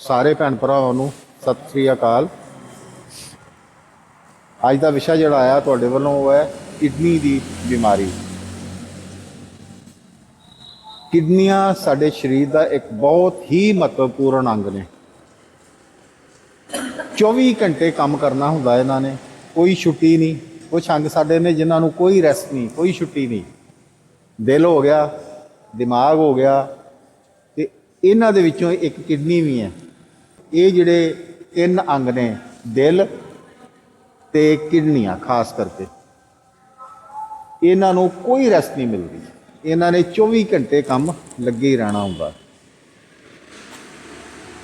ਸਾਰੇ ਭੈਣ ਭਰਾਵਾਂ ਨੂੰ ਸਤਿ ਸ੍ਰੀ ਅਕਾਲ। ਅੱਜ ਦਾ ਵਿਸ਼ਾ ਜਿਹੜਾ ਆਇਆ ਤੁਹਾਡੇ ਵੱਲੋਂ ਉਹ ਹੈ ਕਿਡਨੀ ਦੀ ਬਿਮਾਰੀ। ਕਿਡਨੀਆਂ ਸਾਡੇ ਸਰੀਰ ਦਾ ਇੱਕ ਬਹੁਤ ਹੀ ਮਹੱਤਵਪੂਰਨ ਅੰਗ ਨੇ। 24 ਘੰਟੇ ਕੰਮ ਕਰਨਾ ਹੁੰਦਾ ਇਹਨਾਂ ਨੇ, ਕੋਈ ਛੁੱਟੀ ਨਹੀਂ, ਕੁਛ ਅੰਗ ਸਾਡੇ ਨੇ ਜਿਨ੍ਹਾਂ ਨੂੰ ਕੋਈ ਰੈਸਟ ਨਹੀਂ, ਕੋਈ ਛੁੱਟੀ ਨਹੀਂ। ਦਿਲ ਹੋ ਗਿਆ, ਦਿਮਾਗ ਹੋ ਗਿਆ ਤੇ ਇਹਨਾਂ ਦੇ ਵਿੱਚੋਂ ਇੱਕ ਕਿਡਨੀ ਵੀ ਹੈ। ਇਹ ਜਿਹੜੇ ਤਿੰਨ ਅੰਗ ਨੇ, ਦਿਲ ਤੇ ਕਿਡਨੀਆਂ, ਖਾਸ ਕਰਕੇ। ਇਹਨਾਂ ਨੂੰ ਕੋਈ ਰੈਸਟ ਨਹੀਂ ਮਿਲਦੀ। ਇਹਨਾਂ ਨੇ 24 ਘੰਟੇ ਕੰਮ ਲੱਗੇ ਹੀ ਰਹਿਣਾ ਹੁੰਦਾ।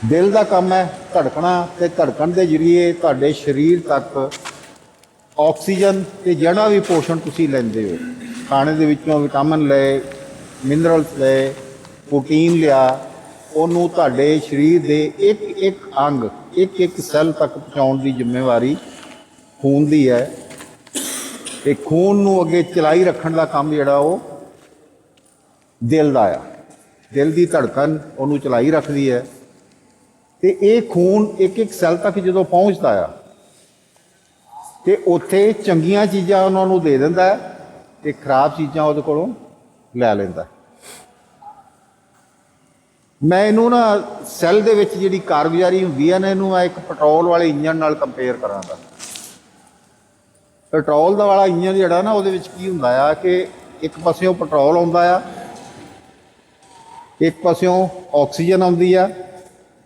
ਦਿਲ ਦਾ ਕੰਮ ਹੈ ਧੜਕਣਾ ਤੇ ਧੜਕਣ ਦੇ ਜ਼ਰੀਏ ਤੁਹਾਡੇ ਸਰੀਰ ਤੱਕ ਆਕਸੀਜਨ ਤੇ ਜਿਹੜਾ ਵੀ ਪੋਸ਼ਣ ਤੁਸੀਂ ਲੈਂਦੇ ਹੋ, ਖਾਣੇ ਦੇ ਵਿੱਚੋਂ ਵਿਟਾਮਿਨ ਲਏ, ਮਿਨਰਲਸ ਲਏ, ਪ੍ਰੋਟੀਨ ਲਿਆ ਉਹਨੂੰ ਤੁਹਾਡੇ ਸਰੀਰ ਦੇ ਇੱਕ ਇੱਕ ਅੰਗ, ਇੱਕ ਇੱਕ ਸੈੱਲ ਤੱਕ ਪਹੁੰਚਾਉਣ ਦੀ ਜ਼ਿੰਮੇਵਾਰੀ ਖੂਨ ਦੀ ਹੈ। ਤੇ ਖੂਨ ਨੂੰ ਅੱਗੇ ਚਲਾਈ ਰੱਖਣ ਦਾ ਕੰਮ ਜਿਹੜਾ ਉਹ ਦਿਲ ਦਾ ਆ। ਦਿਲ ਦੀ ਧੜਕਣ ਉਹਨੂੰ ਚਲਾਈ ਰੱਖਦੀ ਹੈ। ਤੇ ਇਹ ਖੂਨ ਇੱਕ ਇੱਕ ਸੈੱਲ ਤੱਕ ਜਦੋਂ ਪਹੁੰਚਦਾ ਆ, ਤੇ ਉੱਥੇ ਚੰਗੀਆਂ ਚੀਜ਼ਾਂ ਉਹਨਾਂ ਨੂੰ ਦੇ ਦਿੰਦਾ ਹੈ ਤੇ ਖਰਾਬ ਚੀਜ਼ਾਂ ਉਹਦੇ ਕੋਲੋਂ ਲੈ ਲੈਂਦਾ ਮੈਂ ਇਹਨੂੰ ਨਾ ਸੈੱਲ ਦੇ ਵਿੱਚ ਜਿਹੜੀ ਕਾਰਗੁਜ਼ਾਰੀ ਹੁੰਦੀ ਹੈ ਨਾ, ਇਹਨੂੰ ਮੈਂ ਇੱਕ ਪੈਟਰੋਲ ਵਾਲੇ ਇੰਜਨ ਨਾਲ ਕੰਪੇਅਰ ਕਰਾਂਗਾ। ਪੈਟਰੋਲ ਦਾ ਵਾਲਾ ਇੰਜਨ ਜਿਹੜਾ ਨਾ, ਉਹਦੇ ਵਿੱਚ ਕੀ ਹੁੰਦਾ ਆ ਕਿ ਇੱਕ ਪਾਸਿਓਂ ਪੈਟਰੋਲ ਆਉਂਦਾ ਆ, ਇੱਕ ਪਾਸਿਓਂ ਆਕਸੀਜਨ ਆਉਂਦੀ ਆ।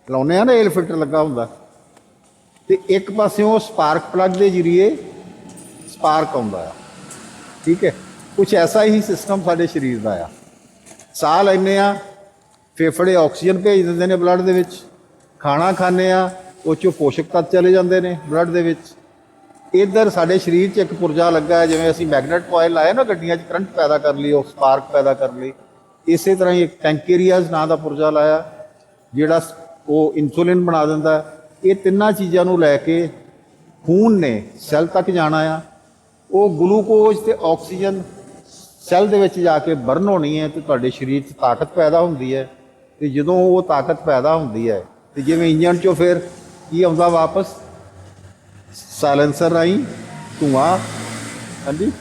ਲਾਉਨੇ ਆ ਨਾ, ਏਅਰ ਫਿਲਟਰ ਲੱਗਾ ਹੁੰਦਾ। ਤੇ ਇੱਕ ਪਾਸਿਓਂ ਸਪਾਰਕ ਪਲੱਗ ਦੇ ਜ਼ਰੀਏ ਸਪਾਰਕ ਆਉਂਦਾ ਆ। ਠੀਕ ਹੈ? ਕੁਝ ਐਸਾ ਹੀ ਸਿਸਟਮ ਸਾਡੇ ਸਰੀਰ ਦਾ ਆ। ਸਾਹ ਲੈਂਦੇ ਆ ਫੇਫੜੇ ਆਕਸੀਜਨ ਭੇਜ ਦਿੰਦੇ ਨੇ ਬਲੱਡ ਦੇ ਵਿੱਚ। ਖਾਣਾ ਖਾਂਦੇ ਆ, ਉਹ ਚੋਂ ਪੋਸ਼ਕ ਤੱਤ ਚਲੇ ਜਾਂਦੇ ਨੇ ਬਲੱਡ ਦੇ ਵਿੱਚ। ਇੱਧਰ ਸਾਡੇ ਸਰੀਰ 'ਚ ਇੱਕ ਪੁਰਜਾ ਲੱਗਾ ਹੈ, ਜਿਵੇਂ ਅਸੀਂ ਮੈਗਨੇਟ ਕੋਇਲ ਲਾਇਆ ਨਾ ਗੱਡੀਆਂ 'ਚ, ਕਰੰਟ ਪੈਦਾ ਕਰ ਲਈ, ਉਹ ਸਪਾਰਕ ਪੈਦਾ ਕਰ ਲਈ। ਇਸੇ ਤਰ੍ਹਾਂ ਹੀ ਇੱਕ ਟੈਂਕੇਰੀਆਜ਼ ਨਾਂ ਦਾ ਪੁਰਜਾ ਲਾਇਆ, ਜਿਹੜਾ ਉਹ ਇਨਸੂਲਿਨ ਬਣਾ ਦਿੰਦਾ ਇਹ ਤਿੰਨਾਂ ਚੀਜ਼ਾਂ ਨੂੰ ਲੈ ਕੇ ਖੂਨ ਨੇ ਸੈੱਲ ਤੱਕ ਜਾਣਾ ਆ। ਉਹ ਗਲੂਕੋਜ਼ ਤੇ ਆਕਸੀਜਨ ਸੈੱਲ ਦੇ ਵਿੱਚ ਜਾ ਕੇ ਬਰਨ ਹੋਣੀ ਹੈ ਤੇ ਤੁਹਾਡੇ ਸਰੀਰ 'ਚ ਤਾਕਤ ਪੈਦਾ ਹੁੰਦੀ ਹੈ। ਤੇ ਜਦੋਂ ਉਹ ਤਾਕਤ ਪੈਦਾ ਹੁੰਦੀ ਹੈ, ਤੇ ਜਿਵੇਂ ਇੰਜਨ 'ਚੋਂ ਫਿਰ ਕੀ ਆਉਂਦਾ ਵਾਪਸ? ਸਾਇਲੈਂਸਰ ਰਾਹੀਂ ਧੂਆਂ। ਹਾਂਜੀ?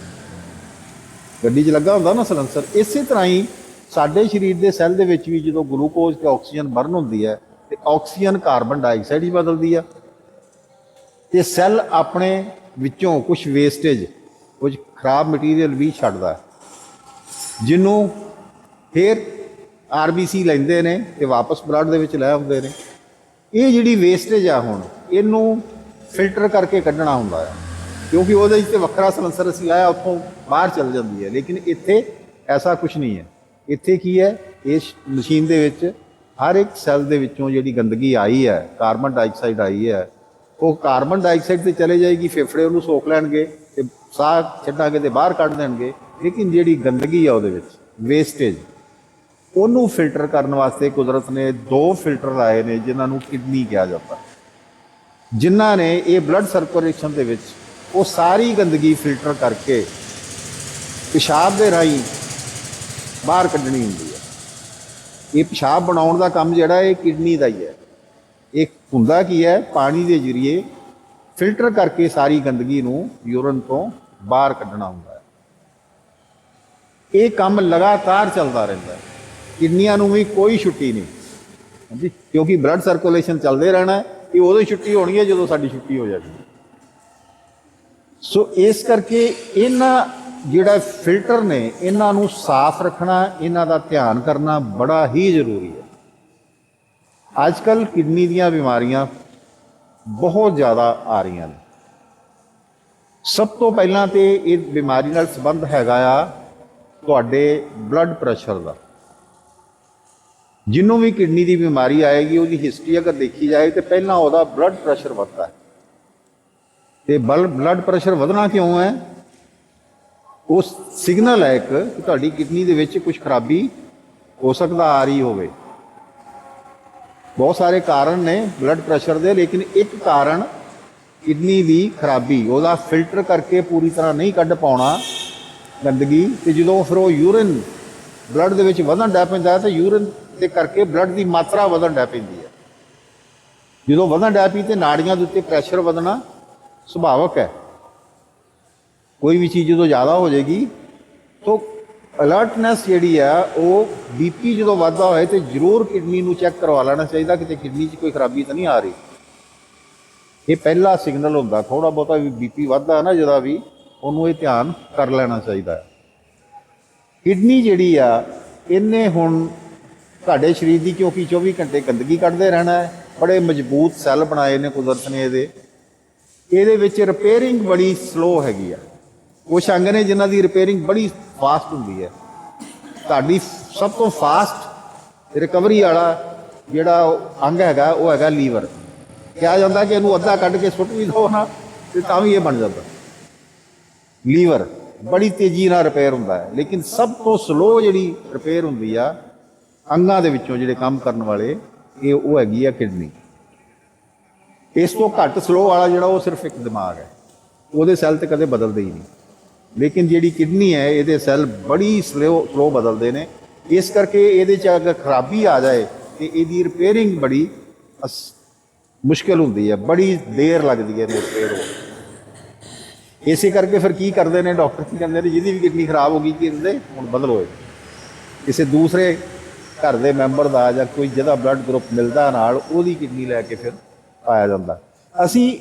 ਗੱਡੀ 'ਚ ਲੱਗਾ ਹੁੰਦਾ ਨਾ ਸਾਇਲੈਂਸਰ? ਇਸੇ ਤਰ੍ਹਾਂ ਹੀ ਸਾਡੇ ਸਰੀਰ ਦੇ ਸੈੱਲ ਦੇ ਵਿੱਚ ਵੀ ਜਦੋਂ ਗਲੂਕੋਜ਼ ਤੇ ਆਕਸੀਜਨ ਬਰਨ ਹੁੰਦੀ ਹੈ, ਤੇ ਆਕਸੀਜਨ ਕਾਰਬਨ ਡਾਈਆਕਸਾਈਡ ਹੀ ਬਦਲਦੀ ਆ। ਤੇ ਸੈੱਲ ਆਪਣੇ ਵਿੱਚੋਂ ਕੁਝ ਵੇਸਟੇਜ ਕੁਝ ਖਰਾਬ ਮਟੀਰੀਅਲ ਵੀ ਛੱਡਦਾ ਜਿਹਨੂੰ ਫਿਰ ਆਰਬੀਸੀ ਲੈਂਦੇ ਨੇ ਤੇ ਵਾਪਸ ਬਲੱਡ ਦੇ ਵਿੱਚ ਲੈ ਆਉਂਦੇ ਨੇ। ਇਹ ਜਿਹੜੀ ਵੇਸਟੇਜ ਆ ਹੁਣ, ਇਹਨੂੰ ਫਿਲਟਰ ਕਰਕੇ ਕੱਢਣਾ ਹੁੰਦਾ ਆ। ਕਿਉਂਕਿ ਉਹਦੇ ਵਿੱਚ ਤੇ ਵੱਖਰਾ ਸਲੈਂਸਰ ਅਸੀਂ ਆਇਆ, ਉੱਥੋਂ ਬਾਹਰ ਚਲ ਜਾਂਦੀ ਹੈ। ਲੇਕਿਨ ਇੱਥੇ ਐਸਾ ਕੁਝ ਨਹੀਂ ਹੈ। ਇੱਥੇ ਕੀ ਹੈ, ਇਸ ਮਸ਼ੀਨ ਦੇ ਵਿੱਚ ਹਰ ਇੱਕ ਸੈੱਲ ਦੇ ਵਿੱਚੋਂ ਜਿਹੜੀ ਗੰਦਗੀ ਆਈ ਹੈ, ਕਾਰਬਨ ਡਾਈਆਕਸਾਈਡ ਆਈ ਹੈ, ਉਹ ਕਾਰਬਨ ਡਾਈਆਕਸਾਈਡ ਤੇ ਚਲੇ ਜਾਏਗੀ, ਫੇਫੜੇ ਉਹਨੂੰ ਸੋਖ ਲੈਣਗੇ ਤੇ ਸਾਹ ਛੱਡਾਂਗੇ ਤੇ ਬਾਹਰ ਕੱਢ ਦੇਣਗੇ। ਲੇਕਿਨ ਜਿਹੜੀ ਗੰਦਗੀ ਆ ਉਹਦੇ ਵਿੱਚ ਵੇਸਟੇਜ ਉਹਨੂੰ ਫਿਲਟਰ ਕਰਨ ਵਾਸਤੇ ਕੁਦਰਤ ਨੇ ਦੋ ਫਿਲਟਰ ਲਾਏ ਨੇ, ਜਿਨ੍ਹਾਂ ਨੂੰ ਕਿਡਨੀ ਕਿਹਾ ਜਾਂਦਾ। ਜਿਨ੍ਹਾਂ ਨੇ ਇਹ ਬਲੱਡ ਸਰਕੂਲੇਸ਼ਨ ਦੇ ਵਿੱਚ ਉਹ ਸਾਰੀ ਗੰਦਗੀ ਫਿਲਟਰ ਕਰਕੇ ਪਿਸ਼ਾਬ ਦੇ ਰਾਹੀਂ ਬਾਹਰ ਕੱਢਣੀ ਹੁੰਦੀ ਹੈ। ਇਹ ਪਿਸ਼ਾਬ ਬਣਾਉਣ ਦਾ ਕੰਮ ਜਿਹੜਾ ਇਹ ਕਿਡਨੀ ਦਾ ਹੀ ਹੈ। ਇਹ ਹੁੰਦਾ ਕੀ ਹੈ? ਪਾਣੀ ਦੇ ਜ਼ਰੀਏ ਫਿਲਟਰ ਕਰਕੇ ਸਾਰੀ ਗੰਦਗੀ ਨੂੰ ਯੂਰਨ ਤੋਂ ਬਾਹਰ ਕੱਢਣਾ ਹੁੰਦਾ ਹੈ। ਇਹ ਕੰਮ ਲਗਾਤਾਰ ਚੱਲਦਾ ਰਹਿੰਦਾ ਹੈ। ਕਿਡਨੀਆਂ ਨੂੰ ਵੀ ਕੋਈ ਛੁੱਟੀ ਨਹੀਂ। ਹਾਂਜੀ? ਕਿਉਂਕਿ ਬਲੱਡ ਸਰਕੂਲੇਸ਼ਨ ਚੱਲਦੇ ਰਹਿਣਾ ਹੈ ਇਹ ਉਦੋਂ ਹੀ ਛੁੱਟੀ ਹੋਣੀ ਹੈ ਜਦੋਂ ਸਾਡੀ ਛੁੱਟੀ ਹੋ ਜਾਣੀ ਸੋ ਇਸ ਕਰਕੇ ਇਹਨਾਂ ਜਿਹੜਾ ਫਿਲਟਰ ਨੇ, ਇਹਨਾਂ ਨੂੰ ਸਾਫ਼ ਰੱਖਣਾ, ਇਹਨਾਂ ਦਾ ਧਿਆਨ ਕਰਨਾ ਬੜਾ ਹੀ ਜ਼ਰੂਰੀ ਹੈ। ਅੱਜ ਕੱਲ ਕਿਡਨੀ ਦੀਆਂ ਬਿਮਾਰੀਆਂ ਬਹੁਤ ਜ਼ਿਆਦਾ ਆ ਰਹੀਆਂ ਨੇ। ਸਭ ਤੋਂ ਪਹਿਲਾਂ ਤੇ ਇਹ ਬਿਮਾਰੀ ਨਾਲ ਸੰਬੰਧ ਹੈਗਾ ਆ ਤੁਹਾਡੇ ਬਲੱਡ ਪ੍ਰੈਸ਼ਰ ਦਾ। ਜਿਹਨੂੰ ਵੀ ਕਿਡਨੀ ਦੀ ਬਿਮਾਰੀ ਆਏਗੀ, ਉਹਦੀ ਹਿਸਟਰੀ ਅਗਰ ਦੇਖੀ ਜਾਏ ਤੇ ਪਹਿਲਾਂ ਉਹਦਾ ਬਲੱਡ ਪ੍ਰੈਸ਼ਰ ਵੱਧਦਾ ਹੈ। ਤੇ ਬਲੱਡ ਪ੍ਰੈਸ਼ਰ ਵਧਣਾ ਕਿਉਂ ਹੈ? ਉਹ ਸਿਗਨਲ ਹੈ ਇੱਕ ਕਿ ਤੁਹਾਡੀ ਕਿਡਨੀ ਦੇ ਵਿੱਚ ਕੁਝ ਖਰਾਬੀ ਹੋ ਸਕਦਾ, ਆ ਰਹੀ ਹੋਵੇ। ਬਹੁਤ ਸਾਰੇ ਕਾਰਨ ਨੇ ਬਲੱਡ ਪ੍ਰੈਸ਼ਰ ਦੇ, ਲੇਕਿਨ ਇੱਕ ਕਾਰਨ ਕਿਡਨੀ ਦੀ ਖਰਾਬੀ, ਉਹਦਾ ਫਿਲਟਰ ਕਰਕੇ ਪੂਰੀ ਤਰ੍ਹਾਂ ਨਹੀਂ ਕੱਢ ਪਾਉਣਾ ਗੰਦਗੀ, ਤੇ ਜਦੋਂ ਫਿਰ ਉਹ ਯੂਰਿਨ ਬਲੱਡ ਦੇ ਵਿੱਚ ਵਧਣ ਡੈ ਪੈਂਦਾ ਹੈ ਤਾਂ ਯੂਰਿਨ ਦੇ ਕਰਕੇ ਬਲੱਡ ਦੀ ਮਾਤਰਾ ਵਧਣ ਡੈ ਪੈਂਦੀ ਹੈ। ਜਦੋਂ ਵਧਣ ਡੈ ਪਈ ਤੇ ਨਾੜੀਆਂ ਦੇ ਉੱਤੇ ਪ੍ਰੈਸ਼ਰ ਵਧਣਾ ਸੁਭਾਵਕ ਹੈ। ਕੋਈ ਵੀ ਚੀਜ਼ ਜਦੋਂ ਜ਼ਿਆਦਾ ਹੋ ਜਾਏਗੀ, ਤਾਂ ਅਲਰਟਨੈਸ ਜਿਹੜੀ ਆ ਉਹ ਬੀਪੀ ਜਦੋਂ ਵੱਧਦਾ ਹੋਏ ਤੇ ਜ਼ਰੂਰ ਕਿਡਨੀ ਨੂੰ ਚੈੱਕ ਕਰਵਾ ਲੈਣਾ ਚਾਹੀਦਾ, ਕਿਤੇ ਕਿਡਨੀ 'ਚ ਕੋਈ ਖਰਾਬੀ ਤਾਂ ਨਹੀਂ ਆ ਰਹੀ। ਇਹ ਪਹਿਲਾ ਸਿਗਨਲ ਹੁੰਦਾ ਥੋੜਾ ਬਹੁਤਾ ਵੀ ਬੀਪੀ ਵੱਧਦਾ ਨਾ ਜਿਹਦਾ ਵੀ ਉਹਨੂੰ ਇਹ ਧਿਆਨ ਕਰ ਲੈਣਾ ਚਾਹੀਦਾ ਹੈ। ਕਿਡਨੀ ਜਿਹੜੀ ਆ, ਇਹਨੇ ਹੁਣ ਤੁਹਾਡੇ ਸਰੀਰ ਦੀ ਕਿਉਂਕਿ 24 ਘੰਟੇ ਗੰਦਗੀ ਕੱਢਦੇ ਰਹਿਣਾ ਹੈ, ਬੜੇ ਮਜ਼ਬੂਤ ਸੈੱਲ ਬਣਾਏ ਨੇ ਕੁਦਰਤ ਨੇ ਇਹਦੇ। ਇਹਦੇ ਵਿੱਚ ਰਿਪੇਅਰਿੰਗ ਬੜੀ ਸਲੋ ਹੈਗੀ ਆ। ਕੁਛ ਅੰਗ ਨੇ ਜਿਨ੍ਹਾਂ ਦੀ ਰਿਪੇਅਰਿੰਗ ਬੜੀ ਫਾਸਟ ਹੁੰਦੀ ਹੈ। ਤੁਹਾਡੀ ਸਭ ਤੋਂ ਫਾਸਟ ਰਿਕਵਰੀ ਵਾਲਾ ਜਿਹੜਾ ਅੰਗ ਹੈਗਾ, ਉਹ ਹੈਗਾ ਲੀਵਰ। ਕਿਹਾ ਜਾਂਦਾ ਕਿ ਇਹਨੂੰ ਅੱਧਾ ਕੱਢ ਕੇ ਸੁੱਟ ਵੀ ਦਿਓ ਨਾ, ਤੇ ਤਾਂ ਵੀ ਇਹ ਬਣ ਜਾਂਦਾ। ਲੀਵਰ। ਬੜੀ ਤੇਜ਼ੀ ਨਾਲ ਰਿਪੇਅਰ ਹੁੰਦਾ ਹੈ। ਲੇਕਿਨ ਸਭ ਤੋਂ ਸਲੋ ਜਿਹੜੀ ਰਿਪੇਅਰ ਹੁੰਦੀ ਆ, ਅੰਗਾਂ ਦੇ ਵਿੱਚੋਂ ਜਿਹੜੇ ਕੰਮ ਕਰਨ ਵਾਲੇ, ਇਹ ਉਹ ਹੈਗੀ ਆ ਕਿਡਨੀ। ਇਸ ਤੋਂ ਘੱਟ ਸਲੋ ਵਾਲਾ ਜਿਹੜਾ ਉਹ ਸਿਰਫ ਇੱਕ ਦਿਮਾਗ ਹੈ। ਉਹਦੇ ਸੈੱਲ ਤੇ ਕਦੇ ਬਦਲਦੇ ਹੀ ਨਹੀਂ। ਲੇਕਿਨ ਜਿਹੜੀ ਕਿਡਨੀ ਹੈ, ਇਹਦੇ ਸੈੱਲ ਬੜੀ ਸਲੋ ਸਲੋ ਬਦਲਦੇ ਨੇ। ਇਸ ਕਰਕੇ ਇਹਦੇ ਚ ਅਗਰ ਖਰਾਬੀ ਆ ਜਾਏ, ਤੇ ਇਹਦੀ ਰਿਪੇਅਰਿੰਗ ਬੜੀ ਅਸ- ਮੁਸ਼ਕਿਲ ਹੁੰਦੀ ਹੈ। ਬੜੀ ਦੇਰ ਲੱਗਦੀ ਹੈ ਇਹਨੂੰ ਰਿਪੇਅਰ ਹੋਣ ਇਸੇ ਕਰਕੇ ਫਿਰ ਕੀ ਕਰਦੇ ਨੇ, ਡਾਕਟਰ ਕੀ ਕਹਿੰਦੇ ਨੇ, ਜਿਹਦੀ ਵੀ ਕਿਡਨੀ ਖਰਾਬ ਹੋ ਗਈ, ਕਿ ਕਹਿੰਦੇ, ਹੁਣ ਬਦਲੋ ਇਹ ਕਿਸੇ ਦੂਸਰੇ ਘਰ ਦੇ ਮੈਂਬਰ ਦਾ ਜਾਂ ਕੋਈ ਜਿਹਦਾ ਬਲੱਡ ਗਰੁੱਪ ਮਿਲਦਾ ਨਾਲ, ਉਹਦੀ ਕਿਡਨੀ ਲੈ ਕੇ ਫਿਰ ਪਾਇਆ ਜਾਂਦਾ। ਅਸੀਂ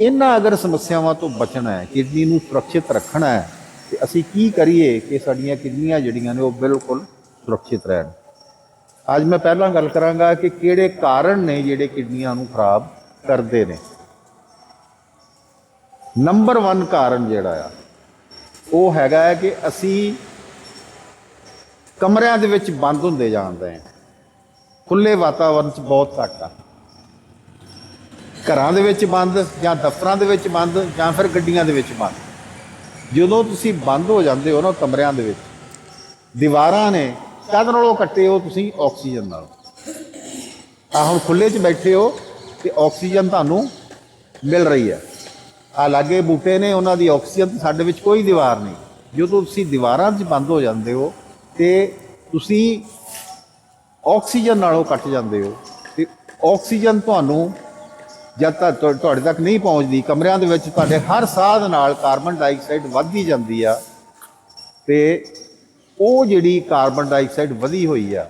ਇਹਨਾਂ ਅਗਰ ਸਮੱਸਿਆਵਾਂ ਤੋਂ ਬਚਣਾ ਹੈ, ਕਿਡਨੀ ਨੂੰ ਸੁਰੱਖਿਅਤ ਰੱਖਣਾ ਹੈ, ਤੇ ਅਸੀਂ ਕੀ ਕਰੀਏ ਕਿ ਸਾਡੀਆਂ ਕਿਡਨੀਆਂ ਜਿਹੜੀਆਂ ਨੇ, ਉਹ ਬਿਲਕੁਲ ਸੁਰੱਖਿਅਤ ਰਹਿਣ। ਅੱਜ ਮੈਂ ਪਹਿਲਾਂ ਗੱਲ ਕਰਾਂਗਾ ਕਿ ਕਿਹੜੇ ਕਾਰਨ ਨੇ ਜਿਹੜੇ ਕਿਡਨੀਆਂ ਨੂੰ ਖਰਾਬ ਕਰਦੇ ਨੇ। ਨੰਬਰ 1 ਕਾਰਨ ਜਿਹੜਾ ਆ, ਉਹ ਹੈਗਾ ਹੈ ਕਿ ਅਸੀਂ ਕਮਰਿਆਂ ਦੇ ਵਿੱਚ ਬੰਦ ਹੁੰਦੇ ਜਾਂਦੇ ਹਾਂ। ਖੁੱਲੇ ਵਾਤਾਵਰਣ 'ਚ ਬਹੁਤ ਘੱਟ ਆ। ਘਰਾਂ ਦੇ ਵਿੱਚ ਬੰਦ ਜਾਂ ਦਫ਼ਤਰਾਂ ਦੇ ਵਿੱਚ ਬੰਦ ਜਾਂ ਫਿਰ ਗੱਡੀਆਂ ਦੇ ਵਿੱਚ ਬੰਦ। ਜਦੋਂ ਤੁਸੀਂ ਬੰਦ ਹੋ ਜਾਂਦੇ ਹੋ ਨਾ ਕਮਰਿਆਂ ਦੇ ਵਿੱਚ, ਦੀਵਾਰਾਂ ਨੇ ਕਦ ਨਾਲੋਂ ਕੱਟੇ ਹੋ ਤੁਸੀਂ? ਆਕਸੀਜਨ ਨਾਲ। ਆ ਹੁਣ ਖੁੱਲੇ 'ਚ ਬੈਠੇ ਹੋ ਤੇ ਆਕਸੀਜਨ ਤੁਹਾਨੂੰ ਮਿਲ ਰਹੀ ਹੈ। ਆ ਲਾਗੇ ਬੂਟੇ ਨੇ, ਉਹਨਾਂ ਦੀ ਆਕਸੀਜਨ ਸਾਡੇ ਵਿੱਚ ਕੋਈ ਦੀਵਾਰ ਨਹੀਂ। ਜਦੋਂ ਤੁਸੀਂ ਦੀਵਾਰਾਂ 'ਚ ਬੰਦ ਹੋ ਜਾਂਦੇ ਹੋ ਤੇ ਤੁਸੀਂ ਆਕਸੀਜਨ ਨਾਲੋਂ ਕੱਟ ਜਾਂਦੇ ਹੋ ਤੇ ਆਕਸੀਜਨ ਤੁਹਾਨੂੰ ਜਦ ਤੱਕ ਤੁਹਾਡੇ ਤੱਕ ਨਹੀਂ ਪਹੁੰਚਦੀ, ਕਮਰਿਆਂ ਦੇ ਵਿੱਚ ਤੁਹਾਡੇ ਹਰ ਸਾਹ ਦੇ ਨਾਲ ਕਾਰਬਨ ਡਾਈਆਕਸਾਈਡ ਵੱਧਦੀ ਜਾਂਦੀ ਆ ਤੇ ਉਹ ਜਿਹੜੀ ਕਾਰਬਨ ਡਾਈਆਕਸਾਈਡ ਵਧੀ ਹੋਈ ਆ,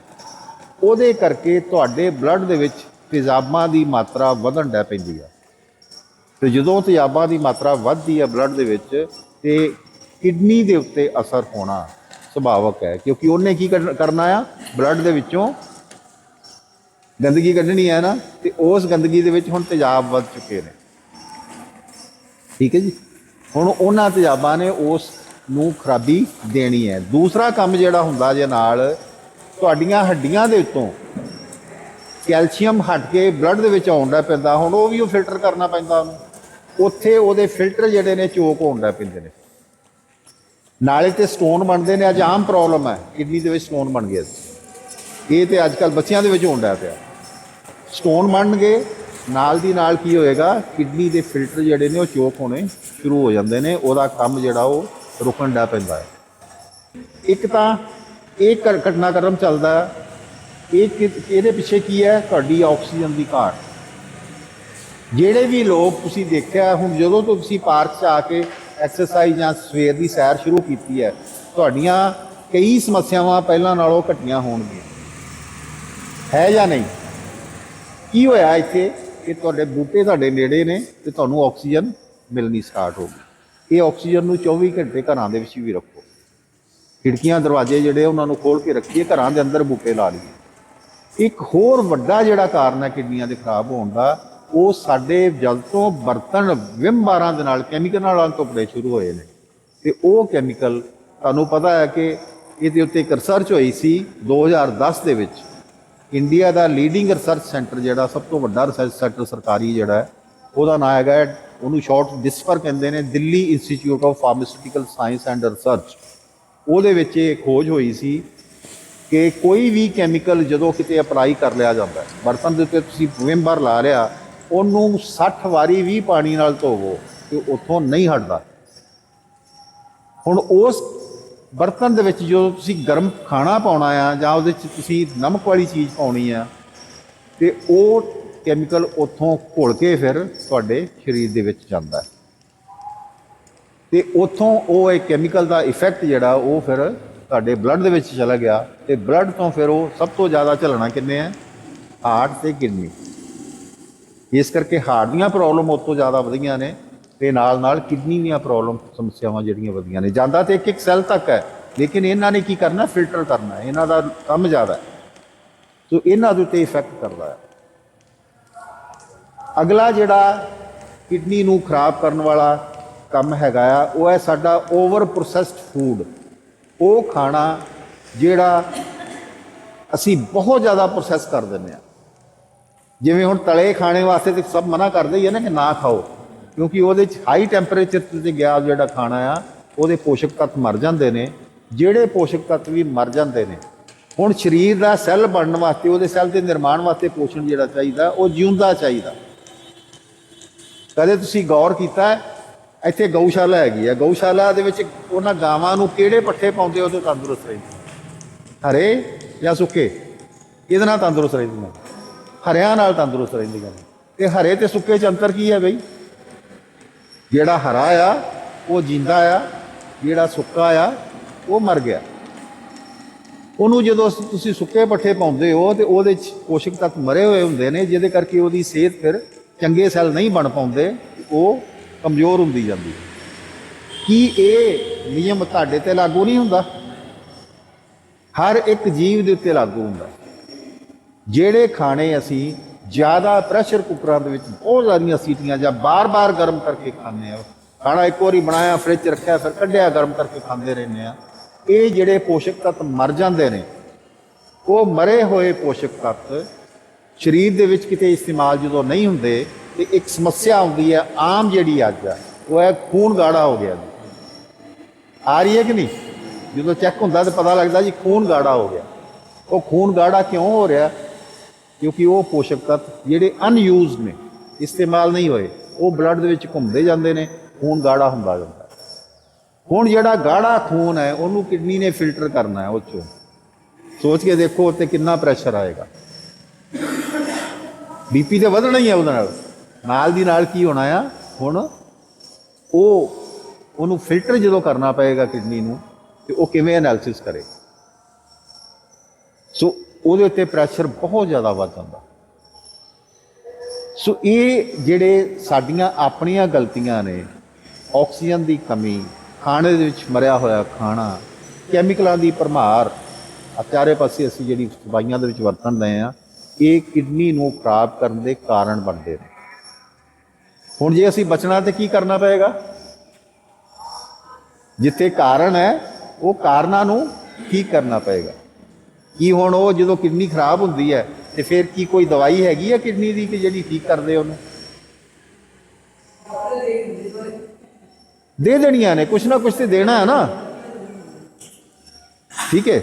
ਉਹਦੇ ਕਰਕੇ ਤੁਹਾਡੇ ਬਲੱਡ ਦੇ ਵਿੱਚ ਤੇਜ਼ਾਬਾਂ ਦੀ ਮਾਤਰਾ ਵਧਣ ਡੈ ਪੈਂਦੀ ਆ। ਤੇ ਜਦੋਂ ਤੇਜ਼ਾਬਾਂ ਦੀ ਮਾਤਰਾ ਵੱਧਦੀ ਹੈ ਬਲੱਡ ਦੇ ਵਿੱਚ, ਤੇ ਕਿਡਨੀ ਦੇ ਉੱਤੇ ਅਸਰ ਹੋਣਾ ਸੁਭਾਵਕ ਹੈ, ਕਿਉਂਕਿ ਉਹਨੇ ਕੀ ਕਰ- ਕਰਨਾ ਆ? ਬਲੱਡ ਦੇ ਵਿੱਚੋਂ ਗੰਦਗੀ ਕੱਢਣੀ ਹੈ ਨਾ, ਤੇ ਉਸ ਗੰਦਗੀ ਦੇ ਵਿੱਚ ਹੁਣ ਤੇਜ਼ਾਬ ਵੱਧ ਚੁੱਕੇ ਨੇ। ਠੀਕ ਹੈ ਜੀ? ਹੁਣ ਉਹਨਾਂ ਤੇਜ਼ਾਬਾਂ ਨੇ ਉਸ ਨੂੰ ਖਰਾਬੀ ਦੇਣੀ ਹੈ। ਦੂਸਰਾ ਕੰਮ ਜਿਹੜਾ ਹੁੰਦਾ ਜੇ ਨਾਲ, ਤੁਹਾਡੀਆਂ ਹੱਡੀਆਂ ਦੇ ਉੱਤੋਂ ਕੈਲਸ਼ੀਅਮ ਹਟ ਕੇ ਬਲੱਡ ਦੇ ਵਿੱਚ ਆਉਂਦਾ ਪੈਂਦਾ, ਹੁਣ ਉਹ ਵੀ ਉਹ ਫਿਲਟਰ ਕਰਨਾ ਪੈਂਦਾ ਉਹਨੂੰ। ਉੱਥੇ ਉਹਦੇ ਫਿਲਟਰ ਜਿਹੜੇ ਨੇ ਚੋਕ ਲੱਗ ਪੈਂਦੇ ਨੇ। ਨਾਲੇ ਤੇ ਸਟੋਨ ਬਣਦੇ ਨੇ, ਅੱਜ ਆਮ ਪ੍ਰੋਬਲਮ ਹੈ, ਕਿਡਨੀ ਦੇ ਵਿੱਚ ਸਟੋਨ ਬਣ ਗਿਆ ਇਹ ਤੇ ਅੱਜ ਕੱਲ ਬੱਚਿਆਂ ਦੇ ਵਿੱਚ ਹੋਣ ਹੁੰਦਾ ਪਿਆ। ਸਟੋਨ ਬਣਨਗੇ, ਨਾਲ ਦੀ ਨਾਲ ਕੀ ਹੋਏਗਾ, ਕਿਡਨੀ ਦੇ ਫਿਲਟਰ ਜਿਹੜੇ ਨੇ ਉਹ ਚੋਕ ਹੋਣੇ ਸ਼ੁਰੂ ਹੋ ਜਾਂਦੇ ਨੇ, ਉਹਦਾ ਕੰਮ ਜਿਹੜਾ ਉਹ ਰੁਕਣ ਦਾ ਪੈਂਦਾ ਹੈ। ਇੱਕ ਤਾਂ ਇਹ ਘਟਨਾਕ੍ਰਮ ਚੱਲਦਾ, ਇਹ ਕਿ- ਇਹਦੇ ਪਿੱਛੇ ਕੀ ਹੈ, ਤੁਹਾਡੀ ਆਕਸੀਜਨ ਦੀ ਘਾਟ। ਜਿਹੜੇ ਵੀ ਲੋਕ ਤੁਸੀਂ ਦੇਖਿਆ, ਹੁਣ ਜਦੋਂ ਤੋਂ ਤੁਸੀਂ ਪਾਰਕ 'ਚ ਆ ਕੇ ਐਕਸਰਸਾਈਜ਼ ਜਾਂ ਸਵੇਰ ਦੀ ਸੈਰ ਸ਼ੁਰੂ ਕੀਤੀ ਹੈ, ਤੁਹਾਡੀਆਂ ਕਈ ਸਮੱਸਿਆਵਾਂ ਪਹਿਲਾਂ ਨਾਲੋਂ ਘਟੀਆਂ ਹੋਣਗੀਆਂ। ਹੈ ਜਾਂ ਨਹੀਂ? ਕੀ ਹੋਇਆ ਇੱਥੇ ਕਿ ਤੁਹਾਡੇ ਬੂਟੇ ਤੁਹਾਡੇ ਨੇੜੇ ਨੇ ਤੇ ਤੁਹਾਨੂੰ ਆਕਸੀਜਨ ਮਿਲਣੀ ਸਟਾਰਟ ਹੋ ਗਈ। ਇਹ ਆਕਸੀਜਨ ਨੂੰ 24 ਘੰਟੇ ਘਰਾਂ ਦੇ ਵਿੱਚ ਵੀ ਰੱਖੋ। ਖਿੜਕੀਆਂ, ਦਰਵਾਜ਼ੇ ਜਿਹੜੇ ਉਹਨਾਂ ਨੂੰ ਖੋਲ ਕੇ ਰੱਖੀਏ, ਘਰਾਂ ਦੇ ਅੰਦਰ ਬੂਟੇ ਲਾ ਲਈਏ। ਇੱਕ ਹੋਰ ਵੱਡਾ ਜਿਹੜਾ ਕਾਰਨ ਹੈ ਕਿਡਨੀਆਂ ਦੇ ਖਰਾਬ ਹੋਣ ਦਾ ਉਹ ਸਾਡੇ ਜਲ ਤੋਂ ਬਰਤਨ ਵਿਮ ਬਾਰਾਂ ਦੇ ਨਾਲ ਕੈਮੀਕਲ ਨਾਲ ਧੁਪੜੇ ਸ਼ੁਰੂ ਹੋਏ ਨੇ। ਤੇ ਉਹ ਕੈਮੀਕਲ ਤੁਹਾਨੂੰ ਪਤਾ ਹੈ ਕਿ ਇਹਦੇ ਉੱਤੇ ਇੱਕ ਰਿਸਰਚ ਹੋਈ ਸੀ 2010 ਦੇ ਵਿੱਚ। ਇੰਡੀਆ ਦਾ ਲੀਡਿੰਗ ਰਿਸਰਚ ਸੈਂਟਰ ਜਿਹੜਾ ਸਭ ਤੋਂ ਵੱਡਾ ਰਿਸਰਚ ਸੈਂਟਰ ਸਰਕਾਰੀ ਜਿਹੜਾ ਹੈ, ਉਹਦਾ ਨਾਮ ਹੈਗਾ ਉਹਨੂੰ ਸ਼ਾਰਟ ਡਿਸਫਰ ਕਹਿੰਦੇ ਨੇ, Delhi institute of pharmaceutical science and research ਉਹਦੇ ਵਿੱਚ ਇਹ ਖੋਜ ਹੋਈ ਸੀ ਕਿ ਕੋਈ ਵੀ ਕੈਮੀਕਲ ਜਦੋਂ ਕਿਤੇ ਅਪਲਾਈ ਕਰ ਲਿਆ ਜਾਂਦਾ ਹੈ, ਬਰਤਨ ਦੇ ਉੱਤੇ ਤੁਸੀਂ ਵਿਮ ਬਾਰ ਲਾ ਰਿਹਾ ਉਹਨੂੰ 60 ਵਾਰੀ ਵੀ ਪਾਣੀ ਨਾਲ ਧੋਵੋ ਤੇ ਉੱਥੋਂ ਨਹੀਂ ਹਟਦਾ। ਹੁਣ ਉਸ ਬਰਤਨ ਦੇ ਵਿੱਚ ਜਦੋਂ ਤੁਸੀਂ ਗਰਮ ਖਾਣਾ ਪਾਉਣਾ ਆ ਜਾਂ ਉਹਦੇ ਵਿੱਚ ਤੁਸੀਂ ਨਮਕ ਵਾਲੀ ਚੀਜ਼ ਪਾਉਣੀ ਆ, ਤੇ ਉਹ ਕੈਮੀਕਲ ਉੱਥੋਂ ਘੁਲ ਕੇ ਫਿਰ ਤੁਹਾਡੇ ਸਰੀਰ ਦੇ ਵਿੱਚ ਜਾਂਦਾ ਹੈ। ਤੇ ਉੱਥੋਂ ਉਹ ਇਹ ਕੈਮੀਕਲ ਦਾ ਇਫੈਕਟ ਜਿਹੜਾ ਉਹ ਫਿਰ ਤੁਹਾਡੇ ਬਲੱਡ ਦੇ ਵਿੱਚ ਚਲਾ ਗਿਆ ਤੇ ਬਲੱਡ ਤੋਂ ਫਿਰ ਉਹ ਸਭ ਤੋਂ ਜ਼ਿਆਦਾ ਝੱਲਣਾ ਕਿੰਨੇ ਹੈ ਹਾਰਟ ਤੇ ਕਿਡਨੀ। ਇਸ ਕਰਕੇ ਹਾਰਟ ਦੀਆਂ ਪ੍ਰੋਬਲਮ ਉਸ ਤੋਂ ਜ਼ਿਆਦਾ ਵਧੀਆਂ ਨੇ ਤੇ ਨਾਲ ਨਾਲ ਕਿਡਨੀ ਦੀਆਂ ਪ੍ਰੋਬਲਮ ਸਮੱਸਿਆਵਾਂ ਜਿਹੜੀਆਂ ਵਧੀਆਂ ਨੇ। ਜਾਂਦਾ ਤੇ ਇੱਕ ਇੱਕ ਸੈੱਲ ਤੱਕ ਹੈ, ਲੇਕਿਨ ਇਹਨਾਂ ਨੇ ਕੀ ਕਰਨਾ? ਫਿਲਟਰ ਕਰਨਾ ਹੈ। ਇਹਨਾਂ ਦਾ ਕੰਮ ਜ਼ਿਆਦਾ ਹੈ। ਸੋ ਇਹਨਾਂ ਦੇ ਉੱਤੇ ਇਫੈਕਟ ਕਰਦਾ ਹੈ। ਅਗਲਾ ਜਿਹੜਾ ਕਿਡਨੀ ਨੂੰ ਖਰਾਬ ਕਰਨ ਵਾਲਾ ਕੰਮ ਹੈਗਾ ਆ, ਉਹ ਹੈ ਸਾਡਾ ਓਵਰ ਪ੍ਰੋਸੈਸਡ ਫੂਡ ਉਹ ਖਾਣਾ ਜਿਹੜਾ ਅਸੀਂ ਬਹੁਤ ਜ਼ਿਆਦਾ ਪ੍ਰੋਸੈਸ ਕਰ ਦਿੰਦੇ ਆ ਜਿਵੇਂ ਹੁਣ ਤਲੇ ਖਾਣੇ ਵਾਸਤੇ ਤੇ ਸਭ ਮਨਾ ਕਰਦੇ ਹੀ ਆ ਨਾ ਕਿ ਨਾ ਖਾਓ, ਕਿਉਂਕਿ ਉਹਦੇ ਚ ਹਾਈ ਟੈਂਪਰੇਚਰ ਤੇ ਗਿਆ ਜਿਹੜਾ ਖਾਣਾ ਆ, ਉਹਦੇ ਪੋਸ਼ਕ ਤੱਤ ਮਰ ਜਾਂਦੇ ਨੇ, ਜਿਹੜੇ ਪੋਸ਼ਕ ਤੱਤ ਵੀ ਮਰ ਜਾਂਦੇ ਨੇ। ਹੁਣ ਸਰੀਰ ਦਾ ਸੈੱਲ ਬਣਨ ਵਾਸਤੇ, ਉਹਦੇ ਸੈੱਲ ਦੇ ਨਿਰਮਾਣ ਵਾਸਤੇ ਪੋਸ਼ਣ ਜਿਹੜਾ ਚਾਹੀਦਾ, ਉਹ ਜਿਉਂਦਾ ਚਾਹੀਦਾ। ਕਦੇ ਤੁਸੀਂ ਗੌਰ ਕੀਤਾ ਇੱਥੇ ਗਊਸ਼ਾਲਾ ਹੈਗੀ ਆ। ਗਊਸ਼ਾਲਾ ਦੇ ਵਿੱਚ ਉਹਨਾਂ ਗਾਵਾਂ ਨੂੰ ਕਿਹੜੇ ਪੱਠੇ ਪਾਉਂਦੇ ਉਹਦੇ ਤੰਦਰੁਸਤ ਰਹਿੰਦੇ ਹਰੇ ਜਾਂ ਸੁੱਕੇ? ਇਹਦੇ ਨਾਲ ਤੰਦਰੁਸਤ ਰਹਿੰਦੀਆਂ ਹਰਿਆਂ ਨਾਲ ਤੰਦਰੁਸਤ ਰਹਿੰਦੀਆਂ ਨੇ ਤੇ ਹਰੇ ਤੇ ਸੁੱਕੇ ਚ ਅੰਤਰ ਕੀ ਹੈ ਬਈ? ਜਿਹੜਾ ਹਰਾ ਆ, ਉਹ ਜਿੰਦਾ ਆ, ਜਿਹੜਾ ਸੁੱਕਾ ਆ, ਉਹ ਮਰ ਗਿਆ। ਉਹਨੂੰ ਜਦੋਂ ਤੁਸੀਂ ਸੁੱਕੇ ਪੱਠੇ ਪਾਉਂਦੇ ਹੋ ਤੇ ਉਹਦੇ ਚ ਪੋਸ਼ਕ ਤੱਤ ਮਰੇ ਹੋਏ ਹੁੰਦੇ ਨੇ, ਜਿਹਦੇ ਕਰਕੇ ਉਹਦੀ ਸਿਹਤ ਫਿਰ ਚੰਗੇ ਸੈੱਲ ਨਹੀਂ ਬਣ ਪਾਉਂਦੇ, ਉਹ ਕਮਜ਼ੋਰ ਹੁੰਦੀ ਜਾਂਦੀ ਕੀ ਇਹ ਨਿਯਮ ਤੁਹਾਡੇ ਤੇ ਲਾਗੂ ਨਹੀਂ ਹੁੰਦਾ? ਹਰ ਇੱਕ ਜੀਵ ਦੇ ਉੱਤੇ ਲਾਗੂ ਹੁੰਦਾ। ਜਿਹੜੇ ਖਾਣੇ ਅਸੀਂ ਜ਼ਿਆਦਾ ਪ੍ਰੈਸ਼ਰ ਕੁੱਕਰਾਂ ਦੇ ਵਿੱਚ ਬਹੁਤ ਸਾਰੀਆਂ ਸੀਟੀਆਂ ਜਾਂ ਬਾਰ-ਬਾਰ ਗਰਮ ਕਰਕੇ ਖਾਂਦੇ ਆ ਖਾਣਾ ਇੱਕ ਵਾਰੀ ਬਣਾਇਆ ਫ੍ਰਿਜ 'ਚ ਰੱਖਿਆ, ਫਿਰ ਕੱਢਿਆ, ਗਰਮ ਕਰਕੇ ਖਾਂਦੇ ਰਹਿੰਦੇ ਆ ਇਹ ਜਿਹੜੇ ਪੋਸ਼ਕ ਤੱਤ ਮਰ ਜਾਂਦੇ ਨੇ, ਉਹ ਮਰੇ ਹੋਏ ਪੋਸ਼ਕ ਤੱਤ ਸਰੀਰ ਦੇ ਵਿੱਚ ਕਿਤੇ ਇਸਤੇਮਾਲ ਜਦੋਂ ਨਹੀਂ ਹੁੰਦੇ, ਤੇ ਇੱਕ ਸਮੱਸਿਆ ਆਉਂਦੀ ਹੈ, ਆਮ ਜਿਹੜੀ ਅੱਜ ਆ, ਉਹ ਹੈ ਖੂਨ ਗਾੜਾ ਹੋ ਗਿਆ ਆ ਰਹੀ ਹੈ ਕਿ ਨਹੀਂ? ਜਦੋਂ ਚੈੱਕ ਹੁੰਦਾ ਤਾਂ ਪਤਾ ਲੱਗਦਾ ਜੀ ਖੂਨ ਗਾੜਾ ਹੋ ਗਿਆ। ਉਹ ਖੂਨ ਗਾੜਾ ਕਿਉਂ ਹੋ ਰਿਹਾ? ਕਿਉਂਕਿ ਉਹ ਪੋਸ਼ਕ ਤੱਤ ਜਿਹੜੇ ਅਨਯੂਜ਼ਡ ਨੇ, ਇਸਤੇਮਾਲ ਨਹੀਂ ਹੋਏ, ਉਹ ਬਲੱਡ ਦੇ ਵਿੱਚ ਘੁੰਮਦੇ ਜਾਂਦੇ ਨੇ, ਖੂਨ ਗਾੜਾ ਹੁੰਦਾ ਜਾਂਦਾ। ਹੁਣ ਜਿਹੜਾ ਗਾੜਾ ਖੂਨ ਹੈ, ਉਹਨੂੰ ਕਿਡਨੀ ਨੇ ਫਿਲਟਰ ਕਰਨਾ ਹੈ ਉਹ ਚੋਂ ਸੋਚ ਕੇ ਦੇਖੋ ਉੱਤੇ ਕਿੰਨਾ ਪ੍ਰੈਸ਼ਰ ਆਏਗਾ। ਬੀਪੀ ਤੇ ਵਧਣਾ ਹੀ ਹੈ ਉਹਦੇ ਨਾਲ। ਨਾਲ ਦੀ ਨਾਲ ਕੀ ਹੋਣਾ ਆ? ਹੁਣ ਉਹ, ਉਹਨੂੰ ਫਿਲਟਰ ਜਦੋਂ ਕਰਨਾ ਪਏਗਾ ਕਿਡਨੀ ਨੂੰ, ਤੇ ਉਹ ਕਿਵੇਂ ਐਨਾਲਿਸਿਸ ਕਰੇ? ਸੋ ਉਹਦੇ ਉੱਤੇ ਪ੍ਰੈਸ਼ਰ ਬਹੁਤ ਜ਼ਿਆਦਾ ਵੱਧ ਜਾਂਦਾ। ਸੋ ਇਹ ਜਿਹੜੇ ਸਾਡੀਆਂ ਆਪਣੀਆਂ ਗਲਤੀਆਂ ਨੇ ਆਕਸੀਜਨ ਦੀ ਕਮੀ, ਖਾਣੇ ਦੇ ਵਿੱਚ ਮਰਿਆ ਹੋਇਆ ਖਾਣਾ ਕੈਮੀਕਲਾਂ ਦੀ ਭਰਮਾਰ ਚਾਰੇ ਪਾਸੇ ਅਸੀਂ ਜਿਹੜੀ ਦਵਾਈਆਂ ਦੇ ਵਿੱਚ ਵਰਤਣ ਆ ਇਹ ਕਿਡਨੀ ਨੂੰ ਖਰਾਬ ਕਰਨ ਦੇ ਕਾਰਨ ਬਣਦੇ ਨੇ। ਹੁਣ ਜੇ ਅਸੀਂ ਬਚਣਾ ਤੇ ਕੀ ਕਰਨਾ ਪਏਗਾ? ਜਿੱਥੇ ਕਾਰਨ ਹੈ, ਉਹ ਕਾਰਨਾਂ ਨੂੰ ਠੀਕ ਕਰਨਾ ਪਏਗਾ? ਕੀ ਹੁਣ ਉਹ ਜਦੋਂ ਕਿਡਨੀ ਖਰਾਬ ਹੁੰਦੀ ਹੈ, ਤੇ ਫਿਰ ਕੀ ਕੋਈ ਦਵਾਈ ਹੈਗੀ ਹੈ ਕਿਡਨੀ ਦੀ ਕਿ ਜਿਹੜੀ ਠੀਕ ਕਰਦੇ ਉਹਨੂੰ? ਦੇ ਦੇਣੀਆਂ ਨੇ, ਕੁਛ ਨਾ ਕੁਛ ਤੇ ਦੇਣਾ ਹੈ ਨਾ। ਠੀਕ ਹੈ।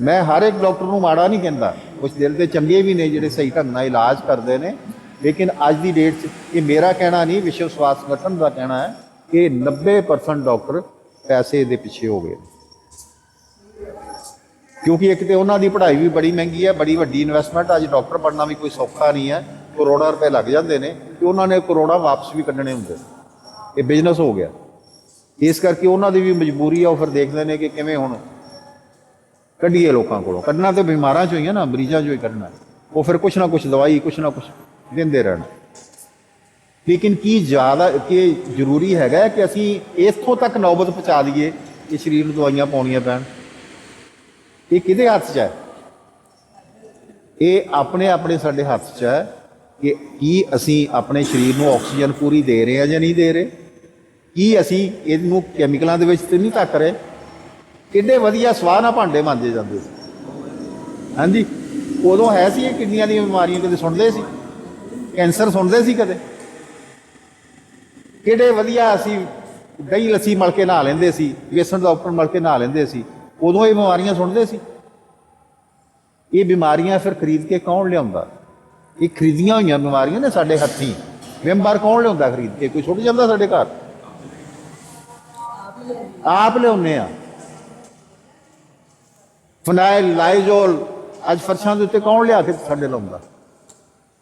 ਮੈਂ ਹਰ ਇੱਕ ਡਾਕਟਰ ਨੂੰ ਮਾੜਾ ਨਹੀਂ ਕਹਿੰਦਾ। ਕੁਝ ਦਿਲ ਦੇ ਚੰਗੇ ਵੀ ਨੇ ਜਿਹੜੇ ਸਹੀ ਢੰਗ ਨਾਲ ਇਲਾਜ ਕਰਦੇ ਨੇ। ਲੇਕਿਨ ਅੱਜ ਦੀ ਡੇਟ 'ਚ ਇਹ ਮੇਰਾ ਕਹਿਣਾ ਨਹੀਂ, ਵਿਸ਼ਵ ਸਵਾਸਥ ਸੰਗਠਨ ਦਾ ਕਹਿਣਾ ਹੈ ਕਿ 90% ਡਾਕਟਰ ਪੈਸੇ ਦੇ ਪਿੱਛੇ ਹੋ ਗਏ ਨੇ। ਕਿਉਂਕਿ ਇੱਕ ਤੇ ਉਹਨਾਂ ਦੀ ਪੜ੍ਹਾਈ ਵੀ ਬੜੀ ਮਹਿੰਗੀ ਹੈ, ਬੜੀ ਵੱਡੀ ਇਨਵੈਸਟਮੈਂਟ ਅੱਜ ਡਾਕਟਰ ਬਣਨਾ ਵੀ ਕੋਈ ਸੌਖਾ ਨਹੀਂ ਹੈ। ਕਰੋੜਾਂ ਰੁਪਏ ਲੱਗ ਜਾਂਦੇ ਨੇ ਤੇ ਉਹਨਾਂ ਨੇ ਕਰੋੜਾਂ ਵਾਪਸ ਵੀ ਕੱਢਣੇ ਹੁੰਦੇ ਨੇ। ਇਹ ਬਿਜ਼ਨਸ ਹੋ ਗਿਆ। ਇਸ ਕਰਕੇ ਉਹਨਾਂ ਦੀ ਵੀ ਮਜਬੂਰੀ ਆ, ਉਹ ਫਿਰ ਦੇਖਦੇ ਨੇ ਕਿ ਕਿਵੇਂ ਹੁਣ ਕੱਢੀਏ ਲੋਕਾਂ ਕੋਲੋਂ। ਕੱਢਣਾ ਤੇ ਬਿਮਾਰਾਂ ਚੋਂ ਹੀ ਆ ਨਾ, ਮਰੀਜ਼ਾਂ ਚੋਂ ਹੀ ਕੱਢਣਾ। ਉਹ ਫਿਰ ਕੁਛ ਨਾ ਕੁਛ ਦਵਾਈ, ਕੁਛ ਨਾ ਕੁਛ ਦਿੰਦੇ ਰਹਿਣ। ਲੇਕਿਨ ਕੀ ਜ਼ਿਆਦਾ, ਕਿ ਜ਼ਰੂਰੀ ਹੈਗਾ ਕਿ ਅਸੀਂ ਇੱਥੋਂ ਤੱਕ ਨੌਬਤ ਪਹੁੰਚਾ ਦਈਏ ਕਿ ਸਰੀਰ ਨੂੰ ਦਵਾਈਆਂ ਪਾਉਣੀਆਂ ਪੈਣ। ਇਹ ਕਿਹਦੇ ਹੱਥ 'ਚ ਹੈ? ਇਹ ਆਪਣੇ ਆਪਣੇ ਸਾਡੇ ਹੱਥ 'ਚ ਹੈ ਕਿ ਕੀ ਅਸੀਂ ਆਪਣੇ ਸਰੀਰ ਨੂੰ ਆਕਸੀਜਨ ਪੂਰੀ ਦੇ ਰਹੇ ਹਾਂ ਜਾਂ ਨਹੀਂ ਦੇ ਰਹੇ? ਕੀ ਅਸੀਂ ਇਹਨੂੰ ਕੈਮੀਕਲਾਂ ਦੇ ਵਿੱਚ ਤੇ ਨਹੀਂ ਧੱਕ ਰਹੇ? ਕਿੰਨੇ ਵਧੀਆ ਸਵਾਹ ਨਾਲ ਭਾਂਡੇ ਮਾਂਜੇ ਜਾਂਦੇ ਸੀ। ਹਾਂਜੀ? ਉਦੋਂ ਹੈ ਸੀ ਇਹ ਕਿੰਨੀਆਂ ਦੀਆਂ ਬਿਮਾਰੀਆਂ, ਕਦੇ ਸੁਣਦੇ ਸੀ? ਕੈਂਸਰ ਸੁਣਦੇ ਸੀ ਕਦੇ? ਕਿਹੜੇ ਵਧੀਆ ਅਸੀਂ ਦਹੀਂ ਲੱਸੀ ਮਲ ਕੇ ਨਹਾ ਲੈਂਦੇ ਸੀ, ਵੇਸਣ ਦਾ ਉੱਪਰ ਮਲ ਕੇ ਨਹਾ ਲੈਂਦੇ ਸੀ ਉਦੋਂ ਇਹ ਬਿਮਾਰੀਆਂ ਸੁਣਦੇ ਸੀ। ਇਹ ਬਿਮਾਰੀਆਂ ਫਿਰ ਖਰੀਦ ਕੇ ਕੌਣ ਲਿਆਉਂਦਾ? ਇਹ ਖਰੀਦੀਆਂ ਹੋਈਆਂ ਬਿਮਾਰੀਆਂ ਨੇ ਸਾਡੇ ਹੱਥੀਂ। ਮੈਂਬਰ ਕੌਣ ਲਿਆਉਂਦਾ ਖਰੀਦ ਕੇ? ਕੋਈ ਛੁੱਟ ਜਾਂਦਾ ਸਾਡੇ ਘਰ? ਆਪ ਲਿਆਉਂਦੇ ਆ। ਫਨਾਈਲ ਲਾਈਜ਼ੋਲ, ਅੱਜ ਫਰਸ਼ਾਂ ਦੇ ਉੱਤੇ ਕੌਣ ਲਿਆ ਕੇ ਸਾਡੇ ਲਾਉਂਦਾ?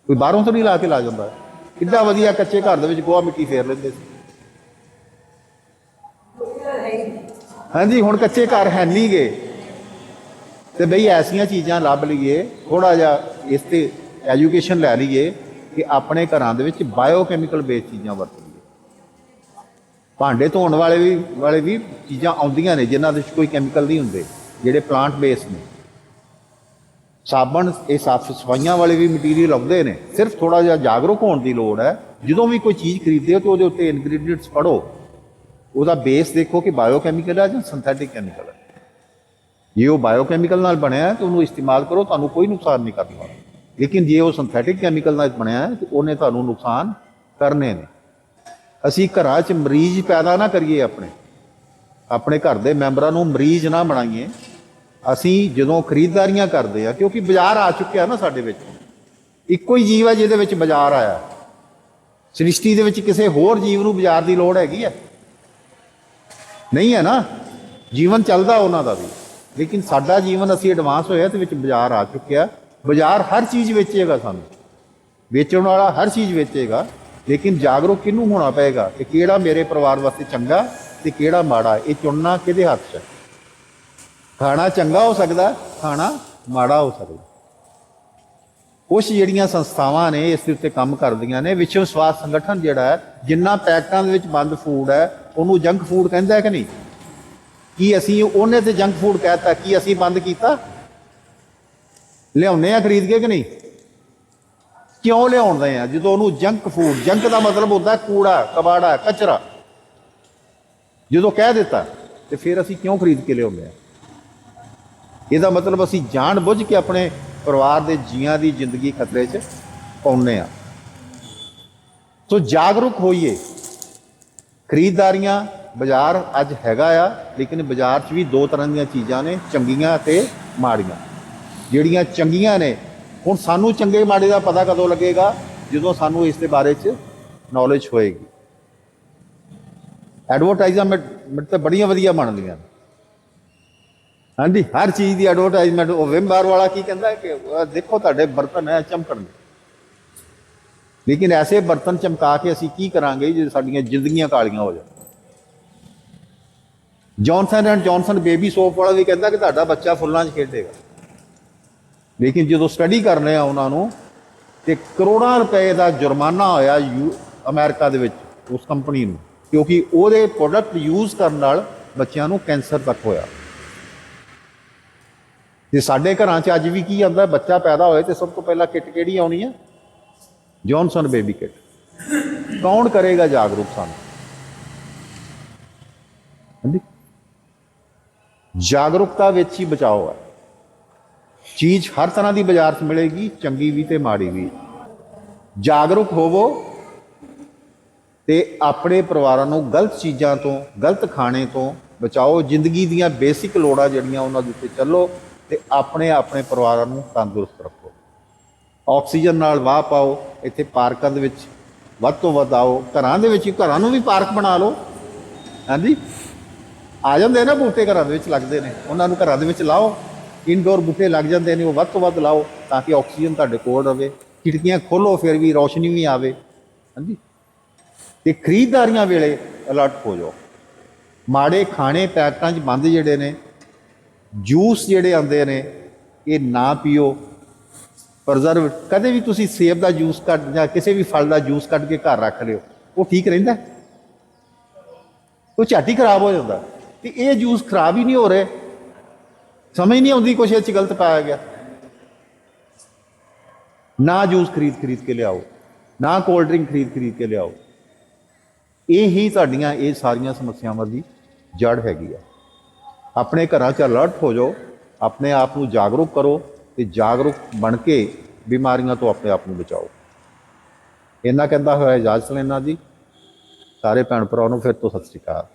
ਕੋਈ ਬਾਹਰੋਂ ਤੋਂ ਨਹੀਂ ਲਾ ਕੇ ਲਾ ਜਾਂਦਾ? ਹੈ। ਕਿੱਡਾ ਵਧੀਆ ਕੱਚੇ ਘਰ ਦੇ ਵਿੱਚ ਗੋਹਾ ਮਿੱਟੀ ਫੇਰ ਲੈਂਦੇ ਸੀ। ਹਾਂਜੀ, ਹੁਣ ਕੱਚੇ ਘਰ ਹੈ ਨਹੀਂ ਗੇ। ਤੇ ਬਈ ਐਸੀਆਂ ਚੀਜ਼ਾਂ ਲੱਭ ਲਈਏ ਥੋੜਾ ਜਿਹਾ ਇਸ ਤੇ ਐਜੂਕੇਸ਼ਨ ਲੈ ਲਈਏ ਕਿ ਆਪਣੇ ਘਰਾਂ ਦੇ ਵਿੱਚ ਬਾਇਓਕੈਮੀਕਲ ਬੇਸ ਚੀਜ਼ਾਂ ਵਰਤ ਭਾਂਡੇ ਧੋਣ ਵਾਲੇ ਵੀ ਵਾਲੇ ਵੀ ਚੀਜ਼ਾਂ ਆਉਂਦੀਆਂ ਨੇ, ਜਿਨ੍ਹਾਂ ਦੇ ਵਿੱਚ ਕੋਈ ਕੈਮੀਕਲ ਨਹੀਂ ਹੁੰਦੇ, ਜਿਹੜੇ ਪਲਾਂਟ ਬੇਸ ਨੇ। ਸਾਬਣ, ਇਹ ਸਾਫ਼ ਸਫਾਈਆਂ ਵਾਲੇ ਵੀ ਮਟੀਰੀਅਲ ਆਉਂਦੇ ਨੇ। ਸਿਰਫ ਥੋੜਾ ਜਿਹਾ ਜਾਗਰੂਕ ਹੋਣ ਦੀ ਲੋੜ ਹੈ। ਜਦੋਂ ਵੀ ਕੋਈ ਚੀਜ਼ ਖਰੀਦਦੇ ਹੋ ਤੇ ਉਹਦੇ ਉੱਤੇ ਇਨਗਰੀਡੀਐਂਟਸ ਪੜੋ ਉਹਦਾ ਬੇਸ ਦੇਖੋ ਕਿ ਬਾਇਓਕੈਮੀਕਲ ਹੈ ਜਾਂ ਸਿੰਥੈਟਿਕ ਕੈਮੀਕਲ ਹੈ ਜੇ ਉਹ ਬਾਇਓਕੈਮੀਕਲ ਨਾਲ ਬਣਿਆ ਹੈ ਤਾਂ ਉਹਨੂੰ ਇਸਤੇਮਾਲ ਕਰੋ, ਤੁਹਾਨੂੰ ਕੋਈ ਨੁਕਸਾਨ ਨਹੀਂ ਕਰਨਾ। ਲੇਕਿਨ ਜੇ ਉਹ ਸਿੰਥੈਟਿਕ ਕੈਮੀਕਲ ਨਾਲ ਬਣਿਆ ਹੈ ਤੇ ਉਹਨੇ ਤੁਹਾਨੂੰ ਨੁਕਸਾਨ ਕਰਨੇ ਨੇ। ਅਸੀਂ ਘਰਾਂ 'ਚ ਮਰੀਜ਼ ਪੈਦਾ ਨਾ ਕਰੀਏ ਆਪਣੇ। ਆਪਣੇ ਘਰ ਦੇ ਮੈਂਬਰਾਂ ਨੂੰ ਮਰੀਜ਼ ਨਾ ਬਣਾਈਏ। ਅਸੀਂ ਜਦੋਂ ਖਰੀਦਦਾਰੀਆਂ ਕਰਦੇ ਆ, ਕਿਉਂਕਿ ਬਾਜ਼ਾਰ ਆ ਚੁੱਕਿਆ ਨਾ ਸਾਡੇ ਵਿੱਚ। ਇੱਕੋ ਹੀ ਜੀਵ ਹੈ ਜਿਹਦੇ ਵਿੱਚ ਬਾਜ਼ਾਰ ਆਇਆ। ਸ੍ਰਿਸ਼ਟੀ ਦੇ ਵਿੱਚ ਕਿਸੇ ਹੋਰ ਜੀਵ ਨੂੰ ਬਾਜ਼ਾਰ ਦੀ ਲੋੜ ਹੈਗੀ ਹੈ ਨਹੀਂ ਹੈ ਨਾ? ਜੀਵਨ ਚੱਲਦਾ ਉਹਨਾਂ ਦਾ ਵੀ। ਲੇਕਿਨ ਸਾਡਾ ਜੀਵਨ ਅਸੀਂ ਐਡਵਾਂਸ ਹੋਇਆ ਤੇ ਵਿੱਚ ਬਾਜ਼ਾਰ ਆ ਚੁੱਕਿਆ। ਬਾਜ਼ਾਰ ਹਰ ਚੀਜ਼ ਵੇਚੇਗਾ ਸਾਨੂੰ। ਵੇਚਣ ਵਾਲਾ ਹਰ ਚੀਜ਼ ਵੇਚੇਗਾ। ਲੇਕਿਨ ਜਾਗਰੂਕ ਕਿਹਨੂੰ ਹੋਣਾ ਪਏਗਾ? ਕਿ ਕਿਹੜਾ ਮੇਰੇ ਪਰਿਵਾਰ ਵਾਸਤੇ ਚੰਗਾ ਤੇ ਕਿਹੜਾ ਮਾੜਾ? ਇਹ ਚੁਣਨਾ ਕਿਹਦੇ ਹੱਥ 'ਚ ਹੈ? ਖਾਣਾ ਚੰਗਾ ਹੋ ਸਕਦਾ, ਖਾਣਾ ਮਾੜਾ ਹੋ ਸਕਦਾ। ਕੁਝ ਜਿਹੜੀਆਂ ਸੰਸਥਾਵਾਂ ਨੇ ਇਸ ਦੇ ਉੱਤੇ ਕੰਮ ਕਰਦੀਆਂ ਨੇ, ਵਿਸ਼ਵ ਸਵਾਸਥ ਸੰਗਠਨ ਜਿਹੜਾ ਹੈ, ਜਿੰਨਾ ਪੈਕਟਾਂ ਦੇ ਵਿੱਚ ਬੰਦ ਫੂਡ ਹੈ, ਉਹਨੂੰ ਜੰਕ ਫੂਡ ਕਹਿੰਦਾ ਹੈ ਕਿ ਨਹੀਂ? ਕੀ ਅਸੀਂ ਉਹਨੇ ਤੇ ਜੰਕ ਫੂਡ ਕਹਿਤਾ, ਕੀ ਅਸੀਂ ਬੰਦ ਕੀਤਾ? ਲਿਆਉਨੇ ਆ ਖਰੀਦ ਕੇ ਕਿ ਨਹੀਂ? ਕਿਉਂ ਲਿਆਉਂਦੇ ਆ? ਜਦੋਂ ਉਹਨੂੰ ਜੰਕ ਫੂਡ ਜੰਕ ਦਾ ਮਤਲਬ ਹੁੰਦਾ ਕੂੜਾ, ਕਬਾੜਾ, ਕਚਰਾ। ਜਦੋਂ ਕਹਿ ਦਿੱਤਾ, ਤੇ ਫਿਰ ਅਸੀਂ ਕਿਉਂ ਖਰੀਦ ਕੇ ਲਿਆਉਂਦੇ ਆ? ਇਹਦਾ ਮਤਲਬ ਅਸੀਂ ਜਾਣ ਬੁੱਝ ਕੇ ਆਪਣੇ ਪਰਿਵਾਰ ਦੇ ਜੀਆਂ ਦੀ ਜ਼ਿੰਦਗੀ ਖਤਰੇ 'ਚ ਪਾਉਂਦੇ ਆ ਸੋ ਜਾਗਰੂਕ ਹੋਈਏ। ਖਰੀਦਦਾਰੀਆਂ ਬਾਜ਼ਾਰ ਅੱਜ ਹੈਗਾ ਆ, ਲੇਕਿਨ ਬਾਜ਼ਾਰ 'ਚ ਵੀ ਦੋ ਤਰ੍ਹਾਂ ਦੀਆਂ ਚੀਜ਼ਾਂ ਨੇ, ਚੰਗੀਆਂ ਤੇ ਮਾੜੀਆਂ। ਜਿਹੜੀਆਂ ਚੰਗੀਆਂ ਨੇ, ਹੁਣ ਸਾਨੂੰ ਚੰਗੇ ਮਾੜੇ ਦਾ ਪਤਾ ਕਦੋਂ ਲੱਗੇਗਾ? ਜਦੋਂ ਸਾਨੂੰ ਇਸ ਦੇ ਬਾਰੇ 'ਚ ਨੌਲੇਜ ਹੋਏਗੀ। ਐਡਵਰਟਾਈਜ਼ਮੈਂਟ ਤਾਂ ਬੜੀਆਂ ਵਧੀਆ ਬਣਦੀਆਂ ਨੇ। ਹਾਂਜੀ, ਹਰ ਚੀਜ਼ ਦੀ ਐਡਵਰਟਾਈਜ਼ਮੈਂਟ ਉਹ ਵਿਮ ਬਾਰ ਵਾਲਾ ਕੀ ਕਹਿੰਦਾ ਕਿ ਦੇਖੋ ਤੁਹਾਡੇ ਬਰਤਨ ਹੈ ਚਮਕਣਗੇ ਲੇਕਿਨ ਐਸੇ ਬਰਤਨ ਚਮਕਾ ਕੇ ਅਸੀਂ ਕੀ ਕਰਾਂਗੇ ਜੇ ਸਾਡੀਆਂ ਜ਼ਿੰਦਗੀਆਂ ਕਾਲੀਆਂ ਹੋ ਜਾਣ? Johnson and Johnson baby soap ਵਾਲਾ ਵੀ ਕਹਿੰਦਾ ਕਿ ਤੁਹਾਡਾ ਬੱਚਾ ਫੁੱਲਾਂ 'ਚ ਖੇਡੇਗਾ। ਲੇਕਿਨ ਜਦੋਂ ਸਟੱਡੀ ਕਰਨੇ ਆ ਉਹਨਾਂ ਨੂੰ, ਤੇ ਕਰੋੜਾਂ ਰੁਪਏ ਦਾ ਜੁਰਮਾਨਾ ਹੋਇਆ ਯੂ, ਅਮਰੀਕਾ ਦੇ ਵਿੱਚ, ਉਸ ਕੰਪਨੀ ਨੂੰ। ਕਿਉਂਕਿ ਉਹਦੇ ਪ੍ਰੋਡਕਟ ਯੂਜ਼ ਕਰਨ ਨਾਲ ਬੱਚਿਆਂ ਨੂੰ ਕੈਂਸਰ ਤੱਕ ਹੋਇਆ। ਤੇ ਸਾਡੇ ਘਰਾਂ 'ਚ ਅੱਜ ਵੀ ਕੀ ਆਉਂਦਾ, ਬੱਚਾ ਪੈਦਾ ਹੋਏ ਤੇ ਸਭ ਤੋਂ ਪਹਿਲਾਂ ਕਿੱਟ ਕਿਹੜੀ ਆਉਣੀ ਹੈ ਜੌਨਸਨ ਬੇਬੀ ਕਿੱਟ ਕੌਣ ਕਰੇਗਾ ਜਾਗਰੂਕ ਸਾਨੂੰ? ਜਾਗਰੂਕਤਾ ਵਿੱਚ ਹੀ ਬਚਾਓ ਹੈ ਚੀਜ਼ ਹਰ ਤਰ੍ਹਾਂ ਦੀ ਬਾਜ਼ਾਰ 'ਚ ਮਿਲੇਗੀ, ਚੰਗੀ ਵੀ ਤੇ ਮਾੜੀ ਵੀ। ਜਾਗਰੂਕ ਹੋਵੋ ਤੇ ਆਪਣੇ ਪਰਿਵਾਰਾਂ ਨੂੰ ਗਲਤ ਚੀਜ਼ਾਂ ਤੋਂ, ਗਲਤ ਖਾਣੇ ਤੋਂ ਬਚਾਓ। ਜ਼ਿੰਦਗੀ ਦੀਆਂ ਬੇਸਿਕ ਲੋੜਾਂ ਜਿਹੜੀਆਂ ਉਹਨਾਂ ਦੇ ਉੱਤੇ ਚੱਲੋ। ਤੇ ਆਪਣੇ ਆਪਣੇ ਪਰਿਵਾਰਾਂ ਨੂੰ ਤੰਦਰੁਸਤ ਰੱਖੋ। ਆਕਸੀਜਨ ਨਾਲ ਵਾਹ ਪਾਓ, ਇੱਥੇ ਪਾਰਕਾਂ ਦੇ ਵਿੱਚ ਵੱਧ ਤੋਂ ਵੱਧ ਆਓ। ਘਰਾਂ ਦੇ ਵਿੱਚ ਘਰਾਂ ਨੂੰ ਵੀ ਪਾਰਕ ਬਣਾ ਲਓ। ਹਾਂਜੀ? ਆ ਜਾਂਦੇ ਨਾ ਬੂਟੇ ਘਰਾਂ ਦੇ ਵਿੱਚ ਲੱਗਦੇ ਨੇ। ਉਹਨਾਂ ਨੂੰ ਘਰਾਂ ਦੇ ਵਿੱਚ ਲਾਓ। ਇਨਡੋਰ ਬੂਟੇ ਲੱਗ ਜਾਂਦੇ ਨੇ, ਉਹ ਵੱਧ ਤੋਂ ਵੱਧ ਲਾਓ ਤਾਂ ਕਿ ਆਕਸੀਜਨ ਤੁਹਾਡੇ ਕੋਲ ਰਵੇ। ਖਿੜਕੀਆਂ ਖੋਲੋ, ਫਿਰ ਵੀ ਰੋਸ਼ਨੀ ਵੀ ਆਵੇ। ਹਾਂਜੀ? ਤੇ ਖਰੀਦਦਾਰੀਆਂ ਵੇਲੇ ਅਲਰਟ ਹੋ ਜਾਓ। ਮਾੜੇ ਖਾਣੇ ਪੈਕਟਾਂ 'ਚ ਬੰਦ ਜਿਹੜੇ ਨੇ ਜੂਸ ਜਿਹੜੇ ਆਉਂਦੇ ਨੇ, ਇਹ ਨਾ ਪੀਓ। ਪ੍ਰਜ਼ਰਵ ਕਦੇ ਵੀ ਤੁਸੀਂ ਸੇਬ ਦਾ ਜੂਸ ਕੱਢ ਜਾਂ ਕਿਸੇ ਵੀ ਫਲ ਦਾ ਜੂਸ ਕੱਢ ਕੇ ਘਰ ਰੱਖ ਲਿਓ, ਉਹ ਠੀਕ ਰਹਿੰਦਾ? ਹੈ? ਉਹ ਝੱਟ ਹੀ ਖਰਾਬ ਹੋ ਜਾਂਦਾ। ਤੇ ਇਹ ਜੂਸ ਖਰਾਬ ਹੀ ਨਹੀਂ ਹੋ ਰਹੇ। ਸਮਝ ਨਹੀਂ ਆਉਂਦੀ ਕੁਛ ਇਹ ਚ ਗਲਤ ਪਾਇਆ ਗਿਆ। ਨਾ ਜੂਸ ਖਰੀਦ ਖਰੀਦ ਕੇ ਲਿਆਓ, ਨਾ ਕੋਲਡ ਡਰਿੰਕ ਖਰੀਦ ਖਰੀਦ ਕੇ ਲਿਆਓ। ਇਹ ਹੀ ਤੁਹਾਡੀਆਂ, ਇਹ ਸਾਰੀਆਂ ਸਮੱਸਿਆਵਾਂ ਦੀ ਜੜ ਹੈਗੀ ਆ। ਆਪਣੇ ਘਰਾਂ 'ਚ ਅਲਰਟ ਹੋ ਜਾਓ, ਆਪਣੇ ਆਪ ਨੂੰ ਜਾਗਰੂਕ ਕਰੋ ਤੇ ਜਾਗਰੂਕ ਬਣ ਕੇ ਬਿਮਾਰੀਆਂ ਤੋਂ ਆਪਣੇ ਆਪ ਨੂੰ ਬਚਾਓ। ਇੰਨਾ ਕਹਿੰਦਾ ਹੋਇਆ ਇਜਾਜ਼ਤ ਲੈਣਾ ਜੀ। ਸਾਰੇ ਭੈਣ ਭਰਾਵਾਂ ਨੂੰ ਫਿਰ ਤੋਂ ਸਤਿ ਸ਼੍ਰੀ ਅਕਾਲ।